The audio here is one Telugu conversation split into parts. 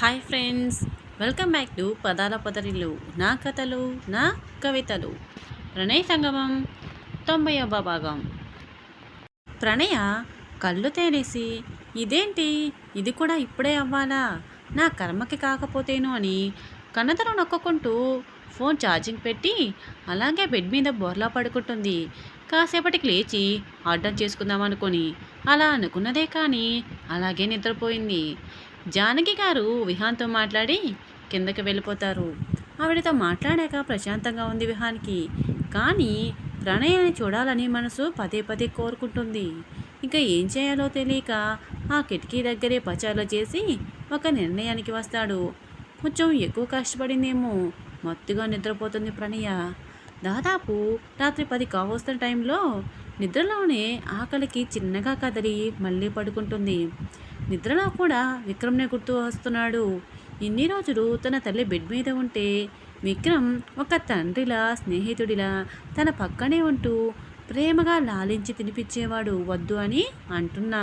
Hi friends welcome back to పదాల పొదరిల్లు. నా కథలు నా కవితలు. ప్రణయ్ సంగమం తొంభై భాగం. ప్రణయ కళ్ళు తేనేసి ఇదేంటి? ఇది కూడా ఇప్పుడే అవ్వాలా? నా కర్మకి కాకపోతేను అని కన్నతను నొక్కుంటూ ఫోన్ ఛార్జింగ్ పెట్టి అలాగే బెడ్ మీద బోర్లా పడుకుంటుంది. కాసేపటికి లేచి ఆర్డర్ చేసుకుందాం అనుకొని అలా అనుకున్నదే కానీ అలాగే నిద్రపోయింది. జానకి గారు విహాన్తో మాట్లాడి కిందకి వెళ్ళిపోతారు. ఆవిడతో మాట్లాడాక ప్రశాంతంగా ఉంది విహాన్కి. కానీ ప్రణయాన్ని చూడాలని మనసు పదే పదే కోరుకుంటుంది. ఇంకా ఏం చేయాలో తెలియక ఆ కిటికీ దగ్గరే పచారులు చేసి ఒక నిర్ణయానికి వస్తాడు. కొంచెం ఎక్కువ కష్టపడిందేమో మత్తుగా నిద్రపోతుంది ప్రణయ. దాదాపు రాత్రి పది కావస్తున్న టైంలో నిద్రలోనే ఆకలికి చిన్నగా కదిలి మళ్ళీ పడుకుంటుంది. నిద్రలో కూడా విక్రమ్నే గుర్తు వస్తున్నాడు. ఇన్ని రోజులు తన తల్లి బెడ్ మీద ఉంటే విక్రమ్ ఒక తండ్రిలా స్నేహితుడిలా తన పక్కనే ఉంటూ ప్రేమగా లాలించి తినిపించేవాడు వద్దు అని అంటున్నా.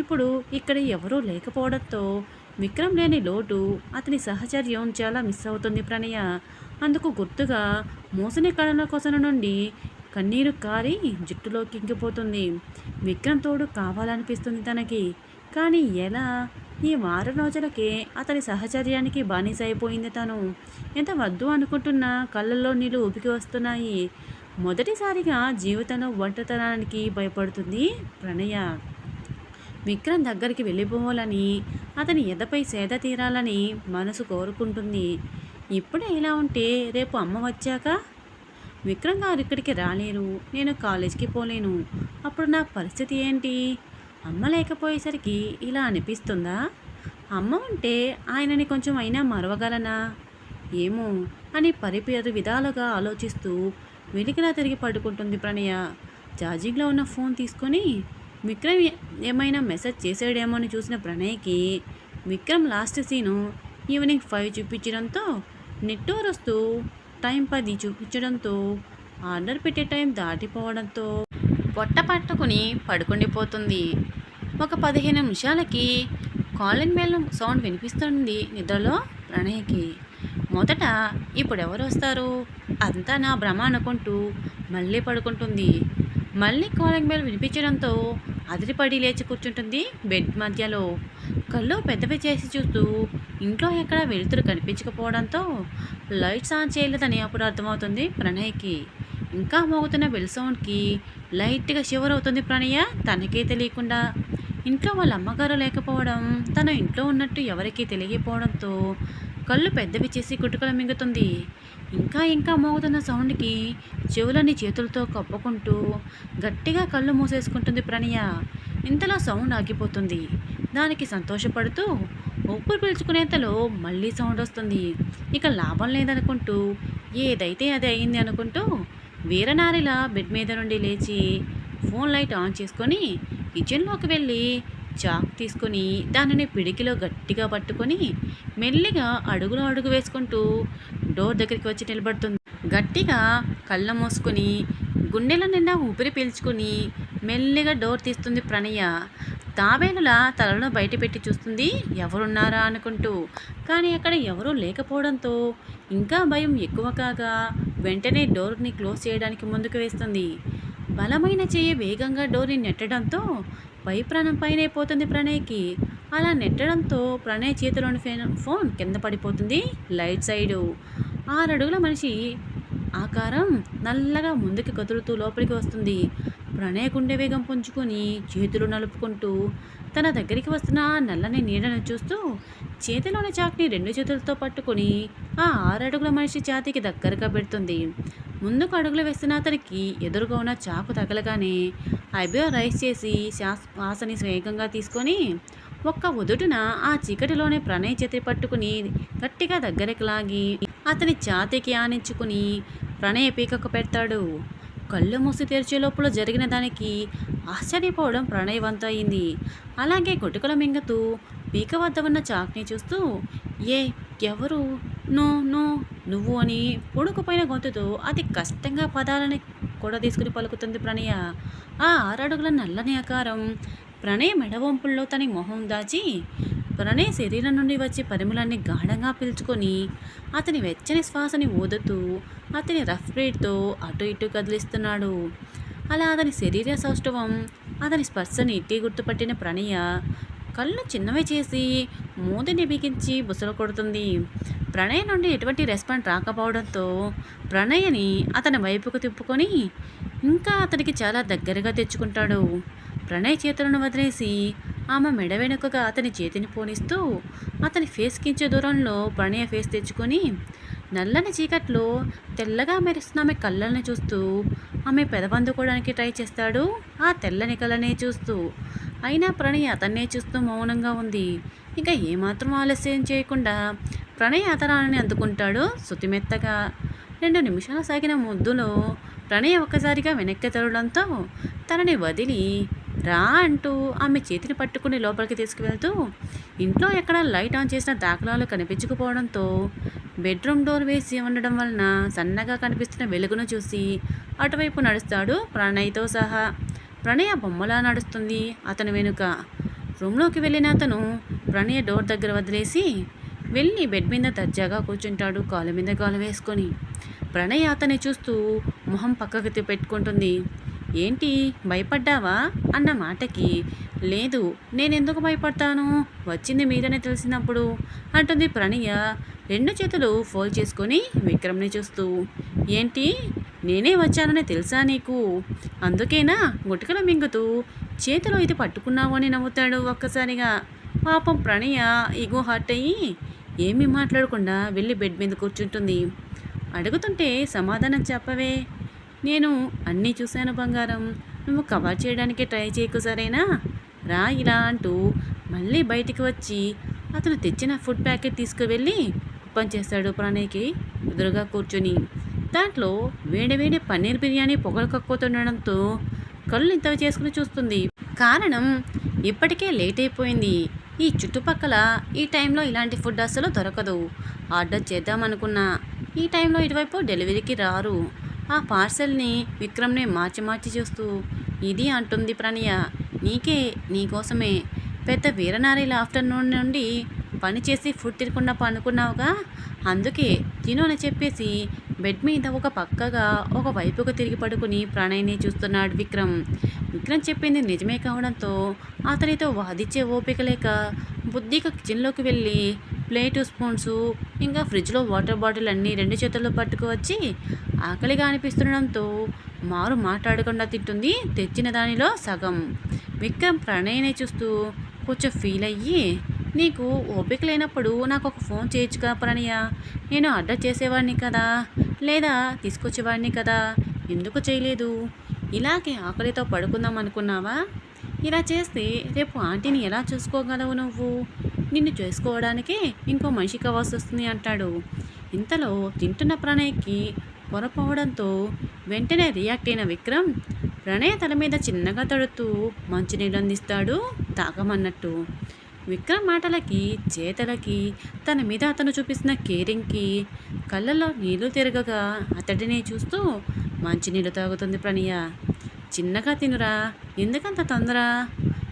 ఇప్పుడు ఇక్కడ ఎవరూ లేకపోవడంతో విక్రమ్ లేని లోటు అతని సహచర్యం చాలా మిస్ అవుతుంది ప్రణయ. అందుకు గుర్తుగా మోసని కళల కొసన నుండి కన్నీరు కారి జుట్టులోకి ఇంకిపోతుంది. విక్రమ్ తోడు కావాలనిపిస్తుంది తనకి. కానీ ఎలా? ఈ వారం రోజులకే అతని సహచర్యానికి బానిస అయిపోయింది తను. ఎంత వద్దు అనుకుంటున్నా కళ్ళల్లో నీళ్ళు ఊపికి వస్తున్నాయి. మొదటిసారిగా జీవితంలో ఒంటతనానికి భయపడుతుంది ప్రణయ. విక్రమ్ దగ్గరికి వెళ్ళిపోవాలని అతని ఎదపై సేద తీరాలని మనసు కోరుకుంటుంది. ఇప్పుడే ఇలా ఉంటే రేపు అమ్మ వచ్చాక? విక్రమ్ గారు ఇక్కడికి రాలేరు. నేను కాలేజీకి పోలేను. అప్పుడు నా పరిస్థితి ఏంటి? అమ్మ లేకపోయేసరికి ఇలా అనిపిస్తుందా? అమ్మ ఉంటే ఆయనని కొంచెం అయినా మరవగలనా? ఏమో అని పరిపేరు విధాలుగా ఆలోచిస్తూ వెలికిలా తిరిగి పడుకుంటుంది ప్రణయ. ఛార్జింగ్లో ఉన్న ఫోన్ తీసుకొని విక్రమ్ ఏమైనా మెసేజ్ చేసాడేమో అని చూసిన ప్రణయ్కి Vikram last seen evening five చూపించడంతో నెట్టూరొస్తూ టైం పది చూపించడంతో ఆర్డర్ పెట్టే టైం దాటిపోవడంతో పొట్ట పట్టుకుని పడుకుండిపోతుంది. ఒక పదిహేను నిమిషాలకి కాలింగ్ బెల్ సౌండ్ వినిపిస్తుంది నిద్రలో ప్రణయ్కి. మొదట ఇప్పుడు ఎవరు వస్తారు? అంతా నా భ్రమ అనుకుంటూ మళ్ళీ పడుకుంటుంది. మళ్ళీ కాలింగ్ బెల్ వినిపించడంతో అదిరిపడి లేచి కూర్చుంటుంది బెడ్ మధ్యలో. కళ్ళు పెద్దవి చేసి చూస్తూ ఇంట్లో ఎక్కడ వెలుతురు కనిపించకపోవడంతో లైట్స్ ఆన్ చేయలేదని అప్పుడు అర్థమవుతుంది ప్రణయ్కి. ఇంకా మోగుతున్న బెల్ సౌండ్కి లైట్గా షివర్ అవుతుంది ప్రణయ. తనకే తెలియకుండా ఇంట్లో వాళ్ళ అమ్మగారు లేకపోవడం తన ఇంట్లో ఉన్నట్టు ఎవరికీ తెలియకపోవడంతో కళ్ళు పెద్దవి చేసి కుటుకలు మింగుతుంది. ఇంకా ఇంకా మోగుతున్న సౌండ్కి చెవులని చేతులతో కప్పుకుంటూ గట్టిగా కళ్ళు మూసేసుకుంటుంది ప్రణయ. ఇంతలో సౌండ్ ఆగిపోతుంది. దానికి సంతోషపడుతూ ఊపిరి పీల్చుకునేంతలో మళ్ళీ సౌండ్ వస్తుంది. ఇక లాభం లేదనుకుంటూ ఏదైతే అది అయింది అనుకుంటూ వీరనారిలా బెడ్ మీద నుండి లేచి ఫోన్ లైట్ ఆన్ చేసుకొని కిచెన్లోకి వెళ్ళి చాక్ తీసుకొని దానిని పిడికిలో గట్టిగా పట్టుకొని మెల్లిగా అడుగులో అడుగు వేసుకుంటూ డోర్ దగ్గరికి వచ్చి నిలబడుతుంది. గట్టిగా కళ్ళ మూసుకొని గుండెల నిండా ఊపిరి పీల్చుకొని మెల్లిగా డోర్ తీస్తుంది ప్రణయ. తాబేలులా తలను బయటపెట్టి చూస్తుంది. ఎవరున్నారా అనుకుంటూ. కానీ అక్కడ ఎవరూ లేకపోవడంతో ఇంకా భయం ఎక్కువ కాగా వెంటనే డోర్ని క్లోజ్ చేయడానికి ముందుకు వేస్తుంది. బలమైన చేయి వేగంగా డోర్ని నెట్టడంతో పై ప్రాణం పైనే పోతుంది ప్రణయ్కి. అలా నెట్టడంతో ప్రణయ్ చేతిలోని ఫోన్ కింద పడిపోతుంది. Light side. ఆరడుగుల మనిషి ఆకారం నల్లగా ముందుకు కదులుతూ లోపలికి వస్తుంది. ప్రణయ గుండె వేగం పుంజుకొని చేతులు నలుపుకుంటూ తన దగ్గరికి వస్తున్న నల్లని నీడను చూస్తూ చేతిలోని చాక్ని రెండు చేతులతో పట్టుకొని ఆ ఆరడుగుల మనిషి ఛాతీకి దగ్గరగా పెడుతుంది. ముందుకు అడుగులు వేస్తున్న అతనికి ఎదురుగా ఉన్న చాకు తగలగానే ఐబ్రో రైస్ చేసి శ్వాసని వేగంగా తీసుకొని ఒక్క ఉదుటున ఆ చీకటిలోనే ప్రణయ్ చేతి పట్టుకుని గట్టిగా దగ్గరికి లాగి అతని ఛాతీకి ఆనించుకుని ప్రణయ్ పీకకు పెడతాడు. కళ్ళు మూసి తెరిచే లోపల జరిగిన దానికి ఆశ్చర్యపోవడం ప్రణయవంతయింది. అలాగే గుటుకల మింగతూ పీక వద్ద ఉన్న చాక్ని చూస్తూ ఏ ఎవరు? నో నో నువ్వు అని పొడుకుపోయిన గొంతుతో అతి కష్టంగా పదాలని కూడా తీసుకుని పలుకుతుంది ప్రణయ. ఆ ఆరడుగుల నల్లని ఆకారం ప్రణయ మెడవంపుల్లో తన మొహం దాచి ప్రణయ్ శరీరం నుండి వచ్చే పరిమళాన్ని గాఢంగా పీల్చుకొని అతని వెచ్చని శ్వాసని ఊదుతూ అతని రఫ్ బ్రీడ్తో అటు ఇటు కదిలిస్తున్నాడు. అలా అతని శరీర సౌష్ఠవం అతని స్పర్శని ఇట్టి గుర్తుపట్టిన ప్రణయ కళ్ళు చిన్నవి చేసి మూతిని బిగించి బుసలు కొడుతుంది. ప్రణయ్ నుండి ఎటువంటి రెస్పాండ్ రాకపోవడంతో ప్రణయని అతని వైపుకు తిప్పుకొని ఇంకా అతనికి చాలా దగ్గరగా తెచ్చుకుంటాడు. ప్రణయ్ చేతులను వదిలేసి ఆమె మెడ వెనుకగా అతని చేతిని పోనిస్తూ అతని ఫేస్ కించే దూరంలో ప్రణయ ఫేస్ తెచ్చుకొని నల్లని చీకట్లో తెల్లగా మెరుస్తున్న ఆమె కళ్ళని చూస్తూ ఆమె పెదబందుకోవడానికి ట్రై చేస్తాడు. ఆ తెల్లని కళ్ళనే చూస్తూ అయినా ప్రణయ్ అతన్నే చూస్తూ మౌనంగా ఉంది. ఇంకా ఏమాత్రం ఆలస్యం చేయకుండా ప్రణయ్ అతరాలని అందుకుంటాడు శుతిమెత్తగా రెండు నిమిషాలు సాగిన ముద్దులో ప్రణయ్ ఒక్కసారిగా వెనక్కి తరడంతో తనని వదిలి రా అంటూ ఆమె చేతిని పట్టుకుని లోపలికి తీసుకువెళ్తూ ఇంట్లో ఎక్కడ లైట్ ఆన్ చేసిన దాఖలాలు కనిపించకపోవడంతో బెడ్రూమ్ డోర్ వేసి ఉండడం వలన సన్నగా కనిపిస్తున్న వెలుగును చూసి అటువైపు నడుస్తాడు ప్రణయ్తో సహా. ప్రణయ బొమ్మలా నడుస్తుంది అతని వెనుక. రూమ్లోకి వెళ్ళిన అతను ప్రణయ డోర్ దగ్గర వదిలేసి వెళ్ళి బెడ్ మీద దర్జాగా కూర్చుంటాడు కాలు మీద కాలు వేసుకొని. ప్రణయ అతన్ని చూస్తూ మొహం పక్కకు పెట్టుకుంటుంది ఏంటి భయపడ్డావా? అన్న మాటకి. లేదు నేనెందుకు భయపడతాను? వచ్చింది మీరనే తెలిసినప్పుడు అంటుంది ప్రణయ రెండు చేతులు ఫోల్డ్ చేసుకొని విక్రమ్ని చూస్తూ. ఏంటి నేనే వచ్చానని తెలుసా నీకు? అందుకేనా గుటకలు మింగుతూ చేతిలో ఇది పట్టుకున్నావు అని నవ్వుతాడు ఒక్కసారిగా. పాపం ప్రణయ ఇగో హర్ట్ అయ్యి ఏమీ మాట్లాడకుండా వెళ్ళి బెడ్ మీద కూర్చుంటుంది. అడుగుతుంటే సమాధానం చెప్పవే. నేను అన్నీ చూశాను బంగారం. నువ్వు కవర్ చేయడానికి ట్రై చేయకు సరేనా? రా ఇలా అంటూ మళ్ళీ బయటికి వచ్చి అతను తెచ్చిన ఫుడ్ ప్యాకెట్ తీసుకువెళ్ళి ఓపెన్ చేస్తాడు ప్రణయ్కి ఎదురుగా కూర్చొని. దాంట్లో వేడివేడి పన్నీర్ బిర్యానీ పొగలు కక్కుతుండడంతో కళ్ళు ఇంతవి చేసుకుని చూస్తుంది. కారణం ఇప్పటికే లేట్ అయిపోయింది. ఈ చుట్టుపక్కల ఈ టైంలో ఇలాంటి ఫుడ్ అస్సలు దొరకదు. ఆర్డర్ చేద్దామనుకున్నా ఈ టైంలో ఇటువైపు డెలివరీకి రారు. ఆ పార్సెల్ని విక్రమ్నే మార్చి మార్చి చూస్తూ ఇది అంటుంది ప్రణయ నీకే నీకోసమే పెద్ద వీరనారీల ఆఫ్టర్నూన్ నుండి పని చేసి ఫుడ్ తినకుండా పనుకున్నావుగా అందుకే తిను అని చెప్పేసి బెడ్ మీద ఒక పక్కగా ఒక వైపుకు తిరిగి పడుకుని ప్రణయ్ని చూస్తున్నాడు విక్రమ్. విక్రమ్ చెప్పింది నిజమే కావడంతో అతనితో వాదిచ్చే ఓపిక లేక బుద్ధిగా కిచెన్లోకి వెళ్ళి ప్లేటు స్పూన్స్ ఇంకా ఫ్రిడ్జ్లో వాటర్ బాటిల్ అన్నీ రెండు చేతుల్లో పట్టుకువచ్చి ఆకలిగా అనిపిస్తుండడంతో మారు మాట్లాడకుండా తింటుంది తెచ్చిన దానిలో సగం. విక్రమ్ ప్రణయనే చూస్తూ కొంచెం ఫీల్ అయ్యి నీకు ఓపిక లేనప్పుడు నాకు ఒక ఫోన్ చేయొచ్చుగా ప్రణయ నేను ఆర్డర్ చేసేవాడిని కదా లేదా తీసుకొచ్చేవాడిని కదా ఎందుకు చేయలేదు? ఇలాగే ఆకలితో పడుకుందాం అనుకున్నావా? ఇలా చేస్తే రేపు ఆంటీని ఎలా చూసుకోగలవు నువ్వు? నిన్ను చేసుకోవడానికి ఇంకో మనిషి కావాల్సి వస్తుంది అంటాడు. ఇంతలో తింటున్న ప్రణయ్కి పొరపోవడంతో వెంటనే రియాక్ట్ అయిన విక్రమ్ ప్రణయ తల మీద చిన్నగా తడుతూ మంచినీళ్ళు అందిస్తాడు తాగమన్నట్టు. విక్రమ్ మాటలకి చేతలకి తన మీద అతను చూపిస్తున్న కేరింగ్కి కళ్ళల్లో నీళ్ళు తిరగగా అతడిని చూస్తూ మంచినీళ్ళు తాగుతుంది ప్రణయ. చిన్నగా తినురా ఎందుకంత తొందర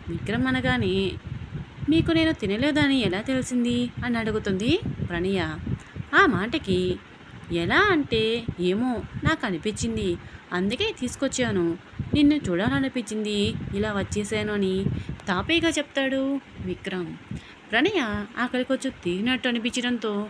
విక్రమ్ అనగానే మీకు నేను తినలేదని ఎలా తెలిసింది? అని అడుగుతుంది ప్రణయ. ఆ మాటకి ఎలా అంటే ఏమో నాకు అనిపించింది అందుకే తీసుకొచ్చాను. నిన్ను చూడాలనిపించింది. ఇలా వచ్చేసాను అని తాపీగా చెప్తాడు విక్రమ్. ప్రణయ ఆకలి కొంచెం తీరినట్టు అనిపించడంతో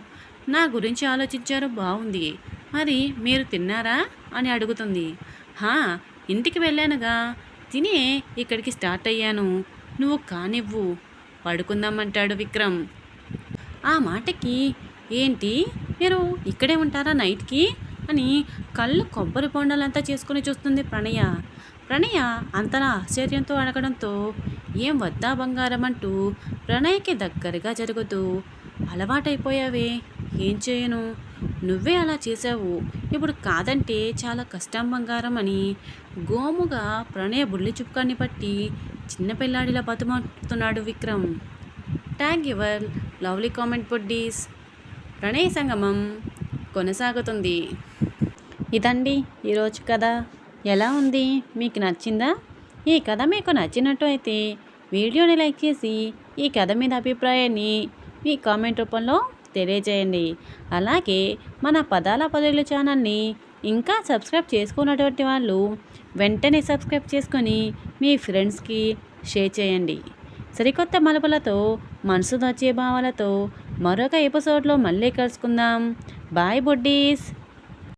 నా గురించి ఆలోచించారు బాగుంది మరి మీరు తిన్నారా? అని అడుగుతుంది. హా ఇంటికి వెళ్ళానుగా. తినే ఇక్కడికి స్టార్ట్ అయ్యాను. నువ్వు కానివ్వు. పడుకుందామంటాడు విక్రమ్. ఆ మాటకి ఏంటి? మీరు ఇక్కడే ఉంటారా నైట్కి? అని కళ్ళు కొబ్బరి బొండాలంతా చేసుకుని చూస్తుంది ప్రణయ. ప్రణయ అంతలా ఆశ్చర్యంతో అడగడంతో ఏం వద్దా బంగారం అంటూ ప్రణయ్కి దగ్గరగా జరుగుతూ అలవాటైపోయావే ఏం చేయను? నువ్వే అలా చేసావు ఇప్పుడు కాదంటే చాలా కష్టం బంగారం అని గోముగా ప్రణయ బుల్లి చుక్కాన్ని పట్టి చిన్నపిల్లాడిలా బతుమాడుతున్నాడు Vikram. Tag your lovely comment buddies. ప్రణయ సంగమం కొనసాగుతుంది. ఇదండి ఈరోజు కథ. ఎలా ఉంది? మీకు నచ్చిందా? ఈ కథ మీకు నచ్చినట్టు అయితే వీడియోని లైక్ చేసి ఈ కథ మీద అభిప్రాయాన్ని మీ కామెంట్ రూపంలో తెలియజేయండి. అలాగే మన పదాల పదవులు ఛానల్ని ఇంకా సబ్స్క్రైబ్ చేసుకున్నటువంటి వాళ్ళు వెంటనే సబ్స్క్రైబ్ చేసుకొని మీ ఫ్రెండ్స్కి షేర్ చేయండి. సరికొత్త మలుపులతో మనసు దొచ్చే భావాలతో మరొక ఎపిసోడ్లో మళ్ళీ కలుసుకుందాం. Bye buddies.